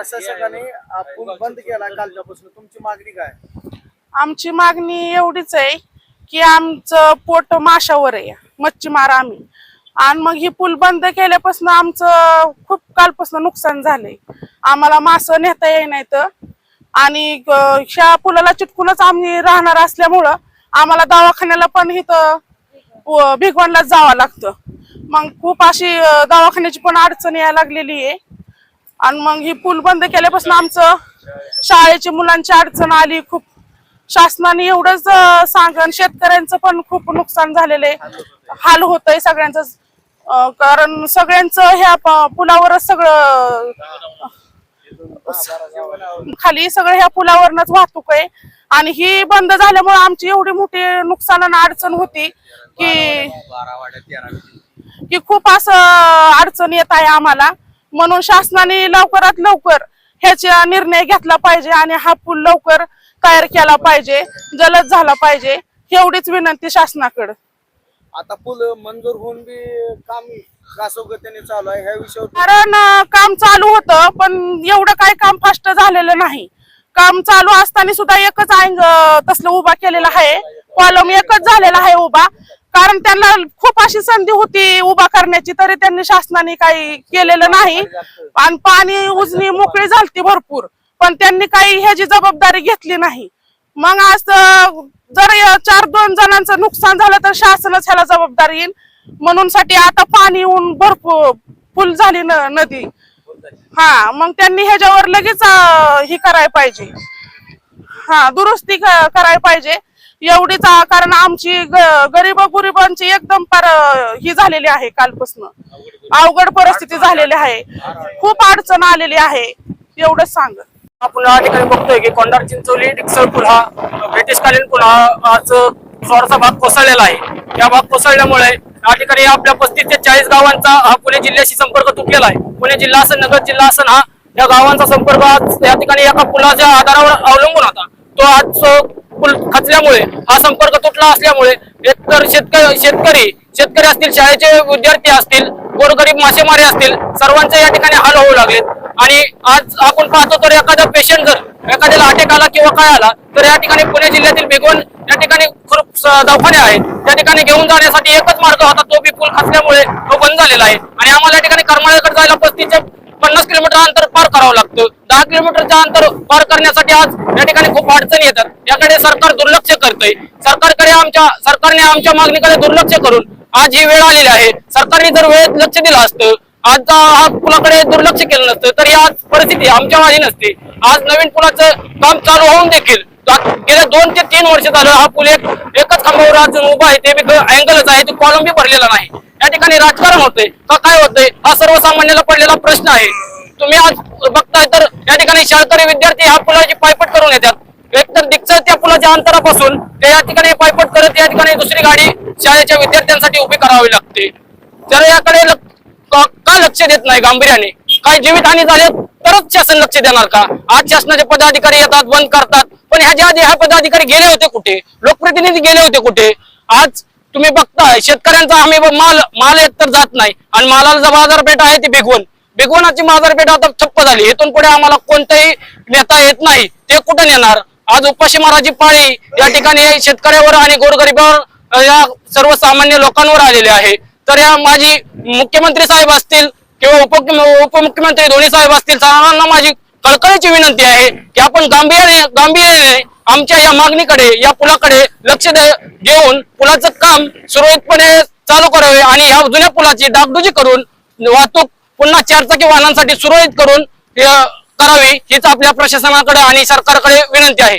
प्रशासकाने हा पूल बंद केला कालच्यापासून. तुमची मागणी काय? आमची मागणी एवढीच आहे की आमचं पोट माशावर आहे. मच्छीमार आम्ही. आणि मग ही पूल बंद केल्यापासून आमचं खूप कालपासून नुकसान झालंय. आम्हाला मासं नेता येई नाहीत. आणि ह्या पुलाला चिटकूनच आम्ही राहणार असल्यामुळं आम्हाला दवाखान्याला पण इथं भिगवणलाच जावं लागतं. मग खूप अशी दवाखान्याची पण अडचण यायला लागलेली आहे. आणि मग ही पूल बंद केल्यापासून आमचं शाळेची मुलांची अडचण आली खूप शासनाने एवढंच अं, सांगन शेतकऱ्यांचं पण खूप नुकसान झालेलं आहे. हाल होतंय सगळ्यांचं अं, कारण सगळ्यांचं ह्या पुलावरच सगळं खाली सगळं ह्या पुलावरनच वाहतूक आहे. आणि ही बंद झाल्यामुळे आमची एवढी मोठी नुकसान आणि अडचण होती की की खूप असं अडचण येत आहे आम्हाला. म्हणून शासनाने लवकरात लवकर ह्याचा निर्णय घेतला पाहिजे आणि हा पूल लवकर तयार केला पाहिजे जलद झाला पाहिजे एवढीच विनंती शासनाकडे. आता पूल मंजूर होऊन बी काम कासोगतीने चालू आहे ह्या विषयावर कारण काम चालू होतं पण एवढं काही काम फास्ट झालेलं नाही. काम चालू असताना सुद्धा एकच अँग तसलं उभा केलेला आहे. कॉलम एकच झालेला आहे उभा. कारण त्यांना खूप अशी संधी होती उभा करण्याची तरी त्यांनी शासनाने काही केलेलं नाही. आणि पाणी उजनी मोकळी झालती भरपूर. पण त्यांनी काही ह्याची जबाबदारी घेतली नाही. मग आज जर चार दोन जणांचं नुकसान झालं तर शासनच ह्याला जबाबदारी येईल. म्हणून साठी आता पाणी येऊन भरपूर फुल झाली न नदी. हा मग त्यांनी ह्याच्यावर लगेच ही हे करायला पाहिजे. हा दुरुस्ती करायला पाहिजे. एवढीच कारण आमची गरीब गुरिबांची एकदम पार ही झालेली आहे कालपासून. अवघड परिस्थिती झालेली आहे. खूप अडचण आलेली आहे. एवढंच सांग. आपण या ठिकाणी बघतोय की कोंडार चिंचोली डिक्सळ पूल हा ब्रिटिशकालीन पूल हा आज थोडासा भाग कोसळलेला आहे. या भाग कोसळल्यामुळे या ठिकाणी आपल्या पस्तीस ते चाळीस गावांचा हा पुणे जिल्ह्याशी संपर्क तुटलेला आहे. पुणे जिल्हा असन नगर जिल्हा असन हा या गावांचा संपर्क आज या ठिकाणी एका पुलाच्या आधारावर अवलंबून होता. तो आज पूल खचल्यामुळे हा संपर्क तुटला असल्यामुळे एकतर शेतकरी शेतकरी शेतकरी असतील शाळेचे विद्यार्थी असतील गोरगरीब मासेमारी असतील सर्वांचे या ठिकाणी हाल होऊ लागलेत. आणि आज आपण पाहतो तर एखादा पेशंट जर एखाद्याला अटॅक आला किंवा काय आला तर या ठिकाणी पुणे जिल्ह्यातील बेगोन या ठिकाणी खूप दवाखाने आहेत. त्या ठिकाणी घेऊन जाण्यासाठी एकच मार्ग होता तो बी पूल खचल्यामुळे तो बंद झालेला आहे. आणि आम्हाला या ठिकाणी करमाळ्याकडे जायला पस्तीच्या पन्नास किलोमीटर अंतर पार करावं लागतं. दहा किलोमीटरचं अंतर पार करण्यासाठी आज या ठिकाणी खूप अडचणी येतात. याकडे सरकार दुर्लक्ष करतंय. सरकारकडे आमच्या सरकारने आमच्या मागणीकडे दुर्लक्ष करून आज ही वेळ आलेली आहे. सरकारने जर वेळेत लक्ष दिलं असतं आज हा पुलाकडे दुर्लक्ष केलं नसतं तर ही आज परिस्थिती आमच्या माझी नसते. आज नवीन पुलाचं काम चालू होऊन देखील गेल्या दोन ते तीन वर्ष झालं हा पूल एक एकच खांबावर आज अँगलच आहे तो कॉलम बी भरलेला नाही. या ठिकाणी राजकारण होते का काय होते हा सर्वसामान्याला पडलेला प्रश्न आहे. तुम्ही आज बघताय तर या ठिकाणी शाळकरी विद्यार्थी ह्या पुलाची पायपट करून येतात. एकतर दीक्षित त्या पुलाच्या अंतरापासून ते या ठिकाणी पायपट करत या ठिकाणी दुसरी गाडी शाळेच्या विद्यार्थ्यांसाठी उभी करावी लागते. तर याकडे का लक्ष देत नाही गांभीर्याने? काय जीवितहानी झाले तरच शासन लक्ष देणार का? आज शासनाचे पदाधिकारी येतात बंद करतात. पण ह्याच्या आधी हा पदाधिकारी गेले होते कुठे? लोकप्रतिनिधी गेले होते कुठे? आज तुम्ही बघताय शेतकऱ्यांचा आम्ही माल माल येत तर जात नाही. आणि मालाला जर बाजारपेठ आहे ती बेगवण बेगवणाची बाजारपेठ आता ठप्प झाली. इथून पुढे आम्हाला कोणताही नेता येत नाही. ते कुठं नेणार आज उपाशी उपाशीमाराची पाळी या ठिकाणी शेतकऱ्यावर आणि गोरगरिबावर या सर्वसामान्य लोकांवर आलेले आहे. तर या माझी मुख्यमंत्री साहेब असतील किंवा उप उपमुख्यमंत्री धोनी साहेब असतील सर्वांना माझी कळकळीची विनंती आहे की आपण गांभीर्याने गांभीर्याने आमच्या या मागणीकडे या पुलाकडे लक्ष देऊन पुलाचं काम सुरळीतपणे चालू करावे आणि या जुन्या पुलाची डागडुजी करून वाहतूक पुन्हा चारचाकी वाहनांसाठी सुरळीत करून करावी हीच आपल्या प्रशासनाकडे आणि सरकारकडे विनंती आहे.